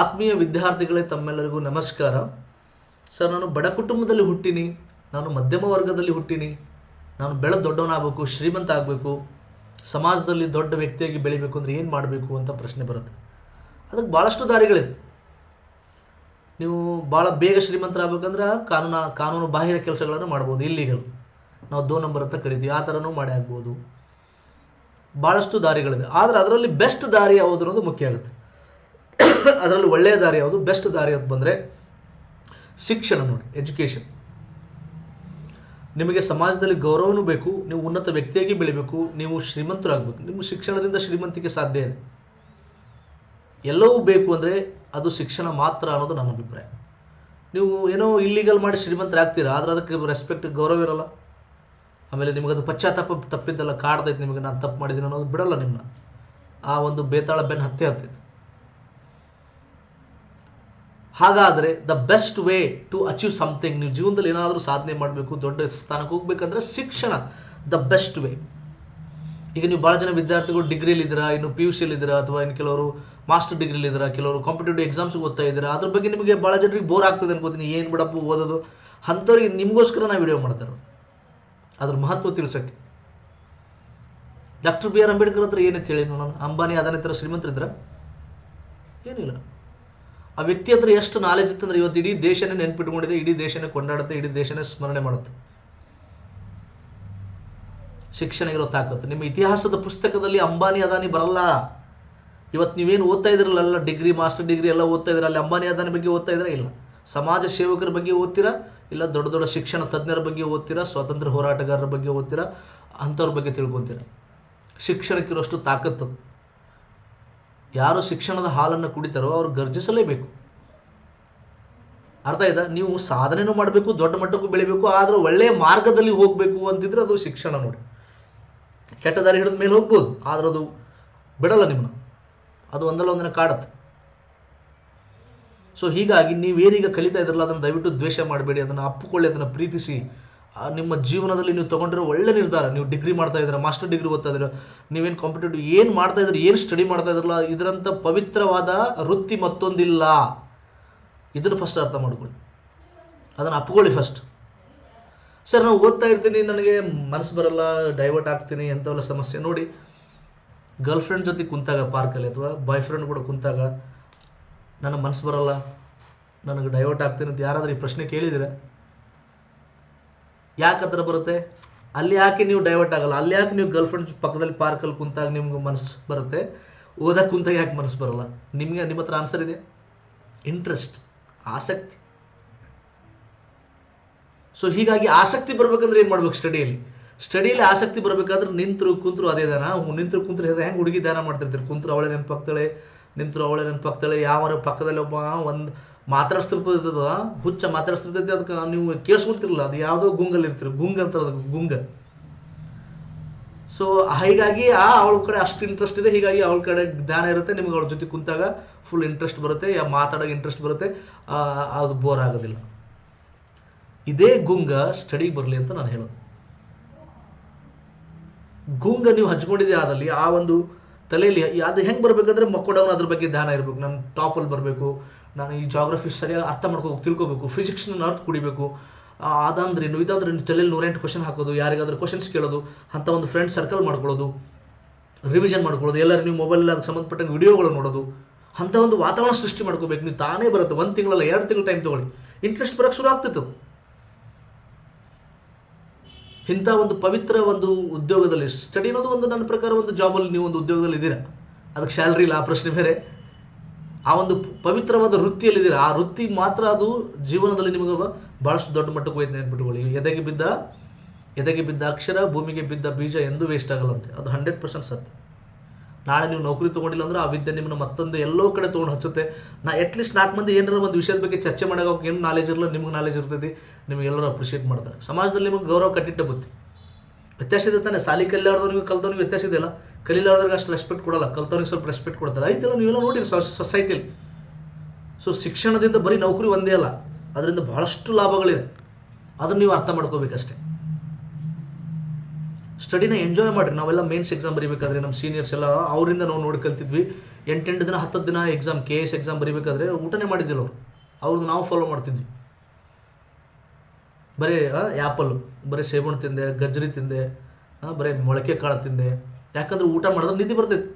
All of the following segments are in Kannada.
ಆತ್ಮೀಯ ವಿದ್ಯಾರ್ಥಿಗಳೇ, ತಮ್ಮೆಲ್ಲರಿಗೂ ನಮಸ್ಕಾರ. ಸರ್, ನಾನು ಬಡ ಕುಟುಂಬದಲ್ಲಿ ಹುಟ್ಟಿನಿ, ನಾನು ಮಧ್ಯಮ ವರ್ಗದಲ್ಲಿ ಹುಟ್ಟಿನಿ, ನಾನು ಬೆಳೆದ ದೊಡ್ಡವನಾಗಬೇಕು, ಶ್ರೀಮಂತ ಆಗಬೇಕು, ಸಮಾಜದಲ್ಲಿ ದೊಡ್ಡ ವ್ಯಕ್ತಿಯಾಗಿ ಬೆಳಿಬೇಕು ಅಂದರೆ ಏನು ಮಾಡಬೇಕು ಅಂತ ಪ್ರಶ್ನೆ ಬರುತ್ತೆ. ಅದಕ್ಕೆ ಭಾಳಷ್ಟು ದಾರಿಗಳಿದೆ. ನೀವು ಭಾಳ ಬೇಗ ಶ್ರೀಮಂತರಾಗಬೇಕಂದ್ರೆ ಕಾನೂನು ಕಾನೂನು ಬಾಹಿರ ಕೆಲಸಗಳನ್ನು ಮಾಡ್ಬೋದು ಇಲ್ಲಿಗಲ್ ನಾವು ದೋ ನಂಬರ್ ಅಂತ ಕರಿತೀವಿ, ಆ ಥರನೂ ಮಾಡಿ ಆಗ್ಬೋದು. ಭಾಳಷ್ಟು ದಾರಿಗಳಿದೆ. ಆದರೆ ಅದರಲ್ಲಿ ಬೆಸ್ಟ್ ದಾರಿ ಯಾವುದು ಅನ್ನೋದು ಮುಖ್ಯ ಆಗುತ್ತೆ. ಅದರಲ್ಲಿ ಒಳ್ಳೆಯ ದಾರಿ ಯಾವುದು? ಬೆಸ್ಟ್ ದಾರಿ ಅಂತ ಬಂದರೆ ಶಿಕ್ಷಣ ನೋಡಿ, ಎಜುಕೇಷನ್. ನಿಮಗೆ ಸಮಾಜದಲ್ಲಿ ಗೌರವನೂ ಬೇಕು, ನೀವು ಉನ್ನತ ವ್ಯಕ್ತಿಯಾಗಿ ಬೆಳಿಬೇಕು, ನೀವು ಶ್ರೀಮಂತರಾಗಬೇಕು. ನಿಮ್ಮ ಶಿಕ್ಷಣದಿಂದ ಶ್ರೀಮಂತಿಕೆ ಸಾಧ್ಯ ಇದೆ. ಎಲ್ಲವೂ ಬೇಕು ಅಂದರೆ ಅದು ಶಿಕ್ಷಣ ಮಾತ್ರ ಅನ್ನೋದು ನನ್ನ ಅಭಿಪ್ರಾಯ. ನೀವು ಏನೋ ಇಲ್ಲಿಗಲ್ ಮಾಡಿ ಶ್ರೀಮಂತರಾಗ್ತೀರಾ, ಆದರೆ ಅದಕ್ಕೆ ರೆಸ್ಪೆಕ್ಟ್ ಗೌರವ ಇರಲ್ಲ. ಆಮೇಲೆ ನಿಮಗದು ಪಶ್ಚಾತ್ತಾಪ ತಪ್ಪಿದ್ದಲ್ಲ ಕಾಡ್ದೈತೆ ನಿಮಗೆ, ನಾನು ತಪ್ಪು ಮಾಡಿದ್ದೀನಿ ಅನ್ನೋದು ಬಿಡಲ್ಲ ನಿಮ್ಮನ್ನ ಆ ಒಂದು ಬೇತಾಳ ಬೆನ್ನು ಹತ್ತೆ ಹತ್ತೈತೆ ಹಾಗಾದರೆ the best way to achieve something ನೀವು ಜೀವನದಲ್ಲಿ ಏನಾದರೂ ಸಾಧನೆ ಮಾಡಬೇಕು, ದೊಡ್ಡ ಸ್ಥಾನಕ್ಕೆ ಹೋಗ್ಬೇಕಂದ್ರೆ ಶಿಕ್ಷಣ ದ ಬೆಸ್ಟ್ ವೇ ಈಗ ನೀವು ಭಾಳ ಜನ ವಿದ್ಯಾರ್ಥಿಗಳು ಡಿಗ್ರಿಲಿದ್ದೀರಾ ಇನ್ನು ಪಿ ಯು ಸಿಲಿದ್ದೀರಾ ಅಥವಾ ಇನ್ನು ಕೆಲವರು ಮಾಸ್ಟರ್ ಡಿಗ್ರಿಲಿದ್ದೀರಾ ಕೆಲವರು ಕಾಂಪಿಟೇಟಿವ್ ಎಕ್ಸಾಮ್ಸ್ಗೆ ಓದ್ತಾ ಇದ್ದೀರಾ, ಅದ್ರ ಬಗ್ಗೆ ನಿಮಗೆ ಭಾಳ ಜನರಿಗೆ ಬೋರ್ ಆಗ್ತದೆ ಅನ್ಕೋತೀನಿ, ಏನು ಬಿಡಪ್ಪ ಓದೋದು? ಅಂಥವ್ರಿಗೆ ನಿಮಗೋಸ್ಕರ ನಾವು ವಿಡಿಯೋ ಮಾಡ್ತಾರೆ ಅದ್ರ ಮಹತ್ವ ತಿಳಿಸೋಕ್ಕೆ. ಡಾಕ್ಟರ್ ಬಿ ಆರ್ ಅಂಬೇಡ್ಕರ್ ಹತ್ರ ಏನಂತ ಹೇಳಿ ನಾನು ಅಂಬಾನಿ, ಅದನ್ನೇ ಥರ ಶ್ರೀಮಂತರಿದ್ರ ಏನಿಲ್ಲ. ಆ ವ್ಯಕ್ತಿ ಹತ್ರ ಎಷ್ಟು ನಾಲೆಜ್ ಇತ್ತಂದ್ರೆ ಇವತ್ತು ಇಡೀ ದೇಶನೇ ನೆನ್ಪಿಟ್ಕೊಂಡಿದೆ, ಇಡೀ ದೇಶನೇ ಕೊಂಡಾಡುತ್ತೆ, ಇಡೀ ದೇಶನೇ ಸ್ಮರಣೆ ಮಾಡುತ್ತೆ. ಶಿಕ್ಷಣ ಇರೋ ತಾಕತ್ತು. ನಿಮ್ಮ ಇತಿಹಾಸದ ಪುಸ್ತಕದಲ್ಲಿ ಅಂಬಾನಿ, ಅದಾನಿ ಬರಲ್ಲ. ಇವತ್ತು ನೀವೇನು ಓದ್ತಾ ಇದ್ರಲ್ಲ ಡಿಗ್ರಿ, ಮಾಸ್ಟರ್ ಡಿಗ್ರಿ ಎಲ್ಲ ಓದ್ತಾ ಇದ್ರೆ ಅಲ್ಲಿ ಅಂಬಾನಿ, ಅದಾನಿ ಬಗ್ಗೆ ಓದ್ತಾ ಇದ್ರೆ ಇಲ್ಲ. ಸಮಾಜ ಸೇವಕರ ಬಗ್ಗೆ ಓದ್ತೀರಾ? ಇಲ್ಲ ದೊಡ್ಡ ದೊಡ್ಡ ಶಿಕ್ಷಣ ತಜ್ಞರ ಬಗ್ಗೆ ಓದ್ತೀರಾ? ಸ್ವಾತಂತ್ರ್ಯ ಹೋರಾಟಗಾರರ ಬಗ್ಗೆ ಓದ್ತೀರಾ? ಅಂಥವ್ರ ಬಗ್ಗೆ ತಿಳ್ಕೊತೀರಾ? ಶಿಕ್ಷಣಕ್ಕಿರೋಷ್ಟು ತಾಕತ್ತು. ಯಾರು ಶಿಕ್ಷಣದ ಹಾಲನ್ನು ಕುಡಿತಾರೋ ಅವ್ರು ಗರ್ಜಿಸಲೇಬೇಕು. ಅರ್ಥ ಆಯ್ತಾ? ನೀವು ಸಾಧನೆನೂ ಮಾಡಬೇಕು, ದೊಡ್ಡ ಮಟ್ಟಕ್ಕೂ ಬೆಳಿಬೇಕು, ಆದರೂ ಒಳ್ಳೆಯ ಮಾರ್ಗದಲ್ಲಿ ಹೋಗಬೇಕು ಅಂತಿದ್ರೆ ಅದು ಶಿಕ್ಷಣ ನೋಡಿ. ಕೆಟ್ಟ ದಾರಿ ಹಿಡಿದ ಮೇಲೆ ಹೋಗ್ಬೋದು, ಆದ್ರೆ ಅದು ಬಿಡಲ್ಲ ನಿಮ್ಮನ್ನ. ಅದು ಒಂದಲ್ಲ ಒಂದಿನ ಕಾಡತ್ತೆ. ಸೊ ಹೀಗಾಗಿ ನೀವೇನೀಗ ಕಲಿತಾ ಇದ್ರಲ್ಲ, ಅದನ್ನು ದಯವಿಟ್ಟು ದ್ವೇಷ ಮಾಡಬೇಡಿ, ಅದನ್ನು ಅಪ್ಪಿಕೊಳ್ಳಿ, ಅದನ್ನು ಪ್ರೀತಿಸಿ. ನಿಮ್ಮ ಜೀವನದಲ್ಲಿ ನೀವು ತೊಗೊಂಡಿರೋ ಒಳ್ಳೆ ನಿರ್ಧಾರ, ನೀವು ಡಿಗ್ರಿ ಮಾಡ್ತಾ ಇದ್ದೀರಾ, ಮಾಸ್ಟರ್ ಡಿಗ್ರಿ ಓದ್ತಾ ಇದ್ದೀರಾ, ನೀವೇನು ಕಾಂಪಿಟೇಟಿವ್ ಏನು ಮಾಡ್ತಾ ಇದ್ದೀರಿ, ಏನು ಸ್ಟಡಿ ಮಾಡ್ತಾ ಇದ್ರಲ್ಲ ಇದರಂಥ ಪವಿತ್ರವಾದ ವೃತ್ತಿ ಮತ್ತೊಂದಿಲ್ಲ. ಇದನ್ನು ಫಸ್ಟ್ ಅರ್ಥ ಮಾಡ್ಕೊಳ್ಳಿ. ಅದನ್ನು ಅಪ್ಕೊಳ್ಳಿ ಫಸ್ಟ್ ಸರ್ ನಾವು ಓದ್ತಾ ಇರ್ತೀನಿ, ನನಗೆ ಮನಸ್ಸು ಬರಲ್ಲ ಡೈವರ್ಟ್ ಆಗ್ತೀನಿ, ಎಂಥವೆಲ್ಲ ಸಮಸ್ಯೆ. ನೋಡಿ ಗರ್ಲ್ ಫ್ರೆಂಡ್ ಜೊತೆ ಕುಂತಾಗ ಪಾರ್ಕಲ್ಲಿ ಅಥವಾ ಬಾಯ್ ಫ್ರೆಂಡ್ ಕೂಡ ಕುಂತಾಗ ನನಗೆ ಮನಸ್ಸು ಬರಲ್ಲ, ನನಗೆ ಡೈವರ್ಟ್ ಆಗ್ತೀನಿ ಅಂತ ಯಾರಾದರೂ ಈ ಪ್ರಶ್ನೆ ಕೇಳಿದಿರ ಯಾಕೆ ಹತ್ರ ಬರುತ್ತೆ? ಅಲ್ಲಿ ಯಾಕೆ ನೀವು ಡೈವರ್ಟ್ ಆಗಲ್ಲ? ಅಲ್ಲಿ ಯಾಕೆ ನೀವು ಗರ್ಲ್ ಫ್ರೆಂಡ್ ಪಕ್ಕದಲ್ಲಿ ಪಾರ್ಕಲ್ಲಿ ಕುಂತಾಗ ನಿಮ್ಗೆ ಮನಸ್ಸು ಬರುತ್ತೆ? ಓದಕ್ಕೆ ಕುಂತಾಗ ಯಾಕೆ ಮನಸ್ಸು ಬರಲ್ಲ? ನಿಮಗೆ, ನಿಮ್ಮ ಹತ್ರ ಆನ್ಸರ್ ಇದೆ. ಇಂಟ್ರೆಸ್ಟ್ ಆಸಕ್ತಿ. ಸೊ ಹೀಗಾಗಿ ಆಸಕ್ತಿ ಬರ್ಬೇಕಂದ್ರೆ ಏನು ಮಾಡ್ಬೇಕು ಸ್ಟಡಿಯಲ್ಲಿ ಸ್ಟಡಿಯಲ್ಲಿ ಆಸಕ್ತಿ ಬರಬೇಕಾದ್ರೆ ನಿಂತರು, ಕುಂತರು ಅದೇ ದಾನ. ನಿಂತರು, ಕುಂತರು ಹೆಂಗೆ ಹುಡುಗಿ ದಾನ ಮಾಡ್ತಿರ್ತೀರಿ? ಕುಂತರು ಅವಳೆ ನೆನಪಾಗ್ತಾಳೆ, ನಿಂತರು ಅವಳೆ ನೆನಪಾಗ್ತಾಳೆ. ಯಾವ ಪಕ್ಕದಲ್ಲಿ ಒಬ್ಬ, ಒಂದು ಮಾತಾಡಿಸ್ತಿರ್ತದ ಹುಚ್ಚ ಮಾತಾಡಿಸ್ತಿರ್ತೈತಿ ಅದಕ್ಕೆ ನೀವು ಕೇಳಿಸ್ಕೊಳ್ತಿರಲ್ಲ, ಅದು ಯಾವುದೋ ಗುಂಗಲ್ಲಿ ಇರ್ತೀರಿ, ಗುಂಗ್ ಅಂತಾರೆ ಅದಕ್ಕೆ ಗುಂಗ. ಸೊ ಹೀಗಾಗಿ ಆ ಅವಳ ಕಡೆ ಅಷ್ಟು ಇಂಟ್ರೆಸ್ಟ್ ಇದೆ, ಹೀಗಾಗಿ ಅವಳ ಕಡೆ ಜ್ಞಾನ ಇರುತ್ತೆ, ನಿಮ್ಗೆ ಅವಳ ಜೊತೆ ಕುಂತಾಗ ಫುಲ್ ಇಂಟ್ರೆಸ್ಟ್ ಬರುತ್ತೆ, ಯಾ ಮಾತಾಡೋಕೆ ಇಂಟ್ರೆಸ್ಟ್ ಬರುತ್ತೆ ಅದು ಬೋರ್ ಆಗೋದಿಲ್ಲ. ಇದೇ ಗುಂಗ ಸ್ಟಡಿಗೆ ಬರಲಿ ಅಂತ ನಾನು ಹೇಳೋದು. ಗುಂಗ ನೀವು ಹಚ್ಕೊಂಡಿದ್ದೆ ಆದಲ್ಲಿ, ಆ ಒಂದು ತಲೆಯಲ್ಲಿ, ಅದು ಹೆಂಗೆ ಬರಬೇಕಂದ್ರೆ ಮಕ್ಕೊಡವನು ಅದ್ರ ಬಗ್ಗೆ ಧ್ಯಾನ ಇರಬೇಕು, ನಾನು ಟಾಪಲ್ಲಿ ಬರಬೇಕು ನಾನು ಈ ಜಾಗ್ರಫಿ ಸರಿಯಾಗಿ ಅರ್ಥ ಮಾಡ್ಕೋಬೇಕು ತಿಳ್ಕೊಬೇಕು ಫಿಸಿಕ್ಸ್ನ ಅರ್ಥ ಕುಡಿಬೇಕು ಅದಂದ್ರೇನು ಇದಂದ್ರೆ ತಲೆಯಲ್ಲಿ ನೂರೆಂಟು ಕ್ವಶನ್ ಹಾಕೋದು, ಯಾರಿಗಾದ್ರೂ ಕ್ವಶನ್ಸ್ ಕೇಳೋದು ಅಂಥ ಒಂದು ಫ್ರೆಂಡ್ ಸರ್ಕಲ್ ಮಾಡ್ಕೊಳ್ಳೋದು ರಿವಿಷನ್ ಮಾಡ್ಕೊಳ್ಳೋದು, ಎಲ್ಲರೂ ನೀವು ಮೊಬೈಲ್ ಅದಕ್ಕೆ ಸಂಬಂಧಪಟ್ಟಂಗೆ ವಿಡಿಯೋಗಳು ನೋಡೋದು. ಅಂಥ ಒಂದು ವಾತಾವರಣ ಸೃಷ್ಟಿ ಮಾಡ್ಕೋಬೇಕು. ನೀವು ತಾನೇ ಬರುತ್ತೆ ಒಂದು ತಿಂಗಳಲ್ಲ, ಎರಡು ತಿಂಗಳು ಟೈಮ್ ತೊಗೊಳ್ಳಿ. ಇಂಟ್ರೆಸ್ಟ್ ಬರೋಕ್ಕೆ ಶುರು ಆಗ್ತಿತ್ತು ಇಂಥ ಒಂದು ಪವಿತ್ರ ಒಂದು ಉದ್ಯೋಗದಲ್ಲಿ ಸ್ಟಡಿ ಅನ್ನೋದು ಒಂದು ನನ್ನ ಪ್ರಕಾರ ಒಂದು ಜಾಬಲ್ಲಿ ನೀವು ಒಂದು ಉದ್ಯೋಗದಲ್ಲಿ ಇದ್ದೀರಾ. ಅದಕ್ಕೆ ಸ್ಯಾಲ್ರಿ ಇಲ್ಲ, ಆ ಪ್ರಶ್ನೆ ಬೇರೆ. ಆ ಒಂದು ಪವಿತ್ರವಾದ ವೃತ್ತಿಯಲ್ಲಿದ್ದೀರಾ? ಆ ವೃತ್ತಿ ಮಾತ್ರ ಅದು ಜೀವನದಲ್ಲಿ ನಿಮಗೆ ಭಾಳಷ್ಟು ದೊಡ್ಡ ಮಟ್ಟಕ್ಕೆ ಹೋಯ್ತು ನೆನ್ಪಿಟ್ಕೊಳ್ಳಿ ಎದೆಗೆ ಬಿದ್ದ ಎದೆಗೆ ಬಿದ್ದ ಅಕ್ಷರ, ಭೂಮಿಗೆ ಬಿದ್ದ ಬೀಜ ಎಂದೂ ವೇಸ್ಟ್ ಆಗಲ್ಲಂತೆ. ಅದು ಹಂಡ್ರೆಡ್ ಪರ್ಸೆಂಟ್ ಸತ್ಯ. ನಾಳೆ ನೀವು ನೌಕರಿ ತೊಗೊಂಡಿಲ್ಲ ಅಂದ್ರೆ ಆ ವಿದ್ಯೆ ನಿಮ್ಮನ್ನು ಮತ್ತೊಂದು ಎಲ್ಲೋ ಕಡೆ ತೊಗೊಂಡು ಹಚ್ಚುತ್ತೆ. ನಾ ಅಟ್ಲೀಸ್ಟ್ ನಾಲ್ಕು ಮಂದಿ ಏನಾರ ಒಂದು ವಿಷಯದ ಬಗ್ಗೆ ಚರ್ಚೆ ಮಾಡೋಕೆ ಏನು ನಾಲೆಜ್ ಇರಲ್ಲ, ನಿಮ್ಗೆ ನಾಲೆಜ್ ಇರ್ತೈತಿ, ನಿಮ್ಗೆ ಎಲ್ಲರೂ ಅಪ್ರಿಷಿಯೇಟ್ ಮಾಡ್ತಾರೆ. ಸಮಾಜದಲ್ಲಿ ನಿಮಗೆ ಗೌರವ ಕಟ್ಟಿಟ್ಟ ಬುತ್ತಿ ವ್ಯತ್ಯಾಸ ಇದೆ ತಾನೆ. ಸಾಲಿ ಕಲ್ಯಾಣದವ್ರಿಗೂ ಕಲ್ತವ್ರಿಗೆ ವ್ಯತ್ಯಾಸ ಇದೆಯಲ್ಲ ಕಲಿಲಾರ್ದವ್ರಿಗೆ ಅಷ್ಟು ರೆಸ್ಪೆಕ್ಟ್ ಕೊಡಲ್ಲ, ಕಲ್ತವ್ರಿಗೆ ಸ್ವಲ್ಪ ರೆಸ್ಪೆಕ್ಟ್ ಕೊಡ್ತಾರೆ. ಐತೆಲ್ಲ ನೀವೆಲ್ಲ ನೋಡಿರಿ ಸೊಸೈಟಿಲಿ ಸೊ ಶಿಕ್ಷಣದಿಂದ ಬರೀ ನೌಕರಿ ಒಂದೇ ಅಲ್ಲ, ಅದರಿಂದ ಬಹಳಷ್ಟು ಲಾಭಗಳಿದೆ ಅದನ್ನು ನೀವು ಅರ್ಥ ಮಾಡ್ಕೋಬೇಕಷ್ಟೇ. ಸ್ಟಡಿನ ಎಂಜಾಯ್ ಮಾಡಿರಿ. ನಾವೆಲ್ಲ ಮೇನ್ಸ್ ಎಕ್ಸಾಮ್ ಬರೀಬೇಕಾದ್ರೆ ನಮ್ಮ ಸೀನಿಯರ್ಸ್ ಎಲ್ಲ, ಅವರಿಂದ ನಾವು ನೋಡಿ ಕಲ್ತಿದ್ವಿ. ಎಂಟೆಂಟು ದಿನ ಹತ್ತು ದಿನ ಎಕ್ಸಾಮ್ ಕೆ ಎಸ್ ಎಕ್ಸಾಮ್ ಬರೀಬೇಕಾದ್ರೆ ಊಟನೇ ಮಾಡಿದ್ದಿಲ್ಲ ಅವರು. ಅವ್ರದ್ದು ನಾವು ಫಾಲೋ ಮಾಡ್ತಿದ್ವಿ. ಬರೀ ಆ್ಯಪಲ್ಲು ಬರೀ ಸೇಬಣ್ಣು ತಿಂದೆ, ಗಜ್ಜರಿ ತಿಂದೆ ಬರೀ ಮೊಳಕೆ ಕಾಳು ತಿಂದೆ. ಯಾಕಂದ್ರೆ ಊಟ ಮಾಡಿದ್ರೆ ನಿಧಿ ಬರ್ತೈತಿ.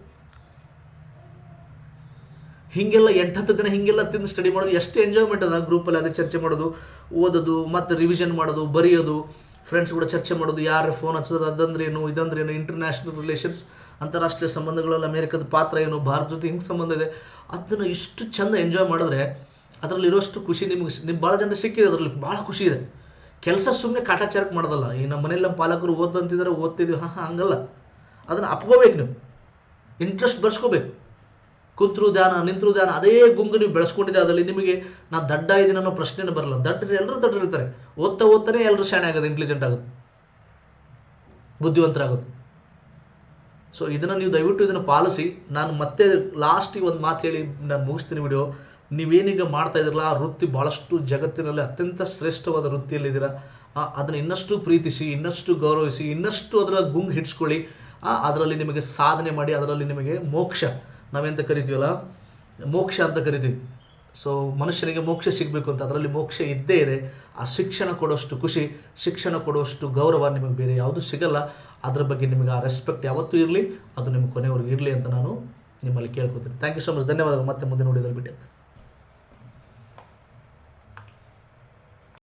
ಹಿಂಗೆಲ್ಲ ಎಂಟತ್ತು ದಿನ ಹಿಂಗೆಲ್ಲ ತಿಂದು ಸ್ಟಡಿ ಮಾಡೋದು ಎಷ್ಟು ಎಂಜಾಯ್ಮೆಂಟ್ ಅದ ಗ್ರೂಪಲ್ಲಿ ಅದೇ ಚರ್ಚೆ ಮಾಡೋದು, ಓದೋದು, ಮತ್ತು ರಿವಿಷನ್ ಮಾಡೋದು, ಬರೆಯೋದು ಫ್ರೆಂಡ್ಸ್ ಕೂಡ ಚರ್ಚೆ ಮಾಡೋದು ಯಾರು ಫೋನ್ ಹಚ್ಚೋದು ಅದಂದ್ರೇನು, ಇದಂದ್ರೇನು ಇಂಟರ್ನ್ಯಾಷನಲ್ ರಿಲೇಷನ್ಸ್ ಅಂತಾರಾಷ್ಟ್ರೀಯ ಸಂಬಂಧಗಳಲ್ಲಿ ಅಮೇರಿಕದ ಪಾತ್ರ ಏನು ಭಾರತ ಜೊತೆ ಹಿಂಗೆ ಸಂಬಂಧ ಇದೆ, ಅದನ್ನು ಇಷ್ಟು ಚಂದ ಎಂಜಾಯ್ ಮಾಡಿದ್ರೆ ಅದರಲ್ಲಿರೋಷ್ಟು ಖುಷಿ ನಿಮ್ಗೆ ನಿಮ್ಗೆ ಭಾಳ ಜನ ಸಿಕ್ಕಿದೆ ಅದರಲ್ಲಿ ಭಾಳ ಖುಷಿ ಇದೆ. ಕೆಲಸ ಸುಮ್ಮನೆ ಕಾಟಾಚಾರಕ್ಕೆ ಮಾಡೋದಲ್ಲ, ಈ ನಮ್ಮ ಮನೇಲಿ ನಮ್ಮ ಪಾಲಕರು ಓದಂತಿದ್ದಾರೆ ಓದ್ತಿದ್ವಿ, ಹಾಂ ಹಾಂ, ಹಂಗಲ್ಲ. ಅದನ್ನು ಅಪ್ಕೋಬೇಕು ನೀವು. ಇಂಟ್ರೆಸ್ಟ್ ಬೆಳೆಸ್ಕೋಬೇಕು. ಕೂತರು ಧ್ಯಾನ, ನಿಂತರು ಧ್ಯಾನ, ಅದೇ ಗುಂಗು ನೀವು ಬೆಳೆಸ್ಕೊಂಡಿದ್ದೆ, ಅದರಲ್ಲಿ ನಿಮಗೆ ನಾ ದಡ್ಡ ಇದ್ದೀನಿ ಅನ್ನೋ ಪ್ರಶ್ನೆನೇ ಬರಲ್ಲ. ದಡ್ಡರು ಎಲ್ಲರೂ ದಡ್ಡರಿರ್ತಾರೆ ಓದ್ತಾ ಓದ್ತಾನೆ ಎಲ್ಲರೂ ಶಾಣೆ ಆಗೋದು ಇಂಟೆಲಿಜೆಂಟ್ ಆಗೋದು. ಬುದ್ಧಿವಂತರಾಗೋದು. ಸೊ ಇದನ್ನು ನೀವು ದಯವಿಟ್ಟು ಇದನ್ನು ಪಾಲಿಸಿ. ನಾನು ಮತ್ತೆ ಲಾಸ್ಟಿಗೆ ಒಂದು ಮಾತು ಹೇಳಿ ನಾನು ಮುಗಿಸ್ತೀನಿ ವಿಡಿಯೋ ನೀವೇನೀಗ ಮಾಡ್ತಾ ಇದ್ರಲ್ಲ ಆ ವೃತ್ತಿ ಭಾಳಷ್ಟು ಜಗತ್ತಿನಲ್ಲಿ ಅತ್ಯಂತ ಶ್ರೇಷ್ಠವಾದ ವೃತ್ತಿಯಲ್ಲಿದ್ದೀರಾ. ಅದನ್ನು ಇನ್ನಷ್ಟು ಪ್ರೀತಿಸಿ, ಇನ್ನಷ್ಟು ಗೌರವಿಸಿ, ಇನ್ನಷ್ಟು ಅದರ ಗುಂಗ್ ಹಿಡ್ಸ್ಕೊಳ್ಳಿ. ಅದರಲ್ಲಿ ನಿಮಗೆ ಸಾಧನೆ ಮಾಡಿ, ಅದರಲ್ಲಿ ನಿಮಗೆ ಮೋಕ್ಷ. ನಾವೆಂತ ಕರಿತೀವಲ್ಲ? ಮೋಕ್ಷ ಅಂತ ಕರಿತೀವಿ. ಸೊ ಮನುಷ್ಯನಿಗೆ ಮೋಕ್ಷ ಸಿಗಬೇಕು ಅಂತ, ಅದರಲ್ಲಿ ಮೋಕ್ಷ ಇದ್ದೇ ಇದೆ. ಆ ಶಿಕ್ಷಣ ಕೊಡೋಷ್ಟು ಖುಷಿ, ಶಿಕ್ಷಣ ಕೊಡುವಷ್ಟು ಗೌರವ ನಿಮಗೆ ಬೇರೆ ಯಾವುದೂ ಸಿಗಲ್ಲ. ಅದರ ಬಗ್ಗೆ ನಿಮಗೆ ಆ ರೆಸ್ಪೆಕ್ಟ್ ಯಾವತ್ತೂ ಇರಲಿ, ಅದು ನಿಮ್ಮ ಕೊನೆವರೆಗೂ ಇರಲಿ ಅಂತ ನಾನು ನಿಮ್ಮಲ್ಲಿ ಕೇಳ್ಕೊತೀನಿ. ಥ್ಯಾಂಕ್ ಯು ಸೊ ಮಚ್ ಧನ್ಯವಾದಗಳು. ಮತ್ತೆ ಮುಂದೆ ನೋಡಿದ್ರೆ ಬಿಟ್ಟು